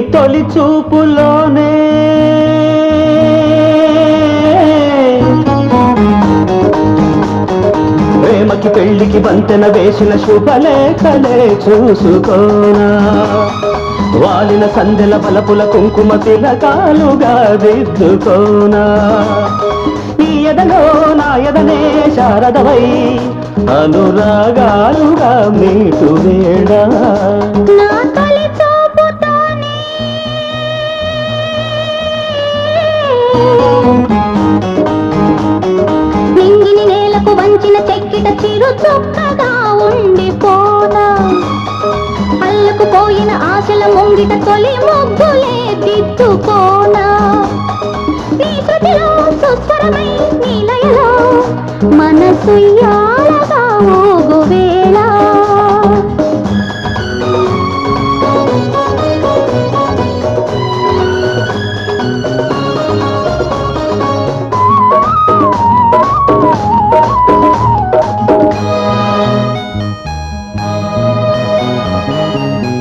నీ తొలి చూపులోనే. ప్రేమకి పెళ్ళికి వంతెన వేసిన శుభలేఖలే చూసుకోనా. వాలిన సందెల బలపుల కుంకుమ తిలకాలుగా దిద్దుకోనా. ఈ ఎదలో నా ఎదనే శారదవై అనురాగాలుగా మీటు వేడా. నింగిని వంచిన చెక్కిట చిరు చుక్కగా ఉండిపోనా? అల్లకు పోయిన ఆశల ముంగిట తొలి ముగ్గులే దిద్దుకోనా? నీ శృతిలో సుస్వరమై నీలయలో మనసుయ్యా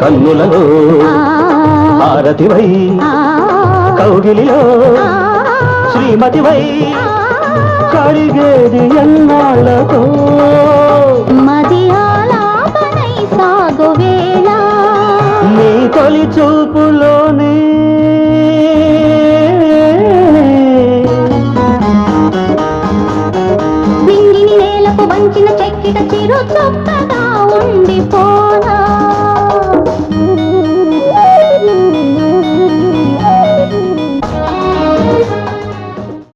కన్నులలో హారతివై కౌగిలిలో శ్రీమతివై కడిగేది ఎన్నాళ్ళతో? నీ తొలి చూపులోనే. వంచిన చెక్కిట చిరు చొక్కగా ఉండిపోనా